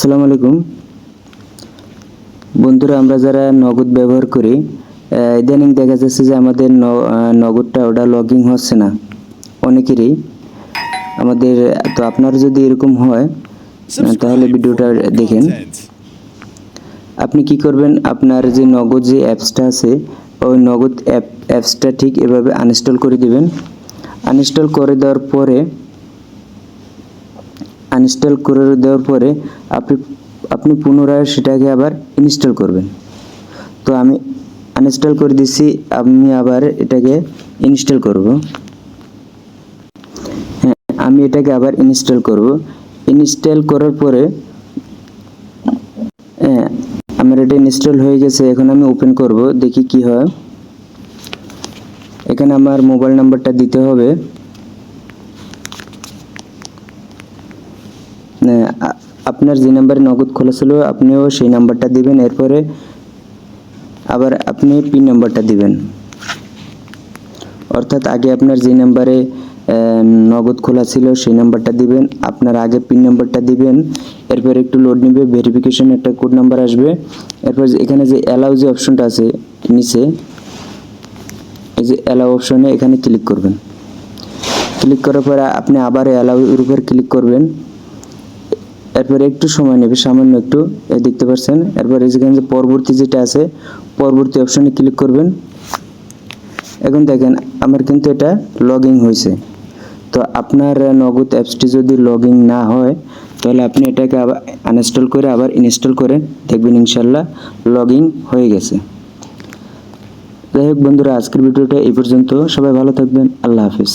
আসসালামু আলাইকুম। বন্ধুরা আমরা যারা নগদ ব্যবহার করি ইদানিং দেখা যাচ্ছে যে আমাদের নগদটা ওটা লগিং হচ্ছে না। অনেকেরই। আমাদের তো আপনার যদি এরকম হয় তাহলে ভিডিওটা দেখেন। আপনি কি করবেন আপনার যে নগদ যে অ্যাপসটা আছে ওই নগদ অ্যাপ অ্যাপসটা ঠিক এভাবে আনইনস্টল করে দিবেন। আনইনস্টল করে দেওয়ার পরে আনইনস্টল করে দেওয়ার পরে আপনি আপনি পুনরায় সেটাকে আবার ইনস্টল করবেন। তো আমি আনইনস্টল করে দিচ্ছি আমি আবার এটাকে ইনস্টল করব। হ্যাঁ আমি এটাকে আবার ইনস্টল করব। ইনস্টল করার পরে হ্যাঁ আমার এটা ইনস্টল হয়ে গেছে, এখন আমি ওপেন করব, দেখি কি হয়। এখানে আমার মোবাইল নাম্বারটা দিতে হবে। আপনার যে নাম্বারে নগদ খোলা ছিল, আপনিও সেই নাম্বারটা দিবেন, এরপরে আবার আপনি পিন নাম্বারটা দিবেন। অর্থাৎ আগে আপনার যে নাম্বারে নগদ খোলা ছিল, সেই নাম্বারটা দিবেন, আপনার আগে পিন নাম্বারটা দিবেন, এরপর একটু লোড নেবে ভেরিফিকেশন একটা কোড নাম্বার আসবে, এরপর এখানে যে অ্যালাউ যে অপশনটা আছে, নিচে, এই যে অ্যালাউ অপশনে এখানে ক্লিক করবেন। ক্লিক করার পরে আপনি আবার অ্যালাউ উপর ক্লিক করবেন। এরপরে একটু সময় নেবে, সামান্য একটু দেখতে পাচ্ছেন। এরপরে যেখানে যে পরবর্তী যেটা আছে, পরবর্তী অপশনে ক্লিক করবেন। এখন দেখেন, আমার কিন্তু এটা লগ ইন হয়েছে। তো আপনার নগদ অ্যাপসটি যদি লগ ইন না হয়, তাহলে আপনি এটাকে আবার আনইনস্টল করে আবার ইনস্টল করে দেখবেন ইনশাল্লাহ লগ ইন হয়ে গেছে। যাই হোক বন্ধুরা, আজকের ভিডিওটা এই পর্যন্ত। সবাই ভালো থাকবেন। আল্লাহ হাফিজ।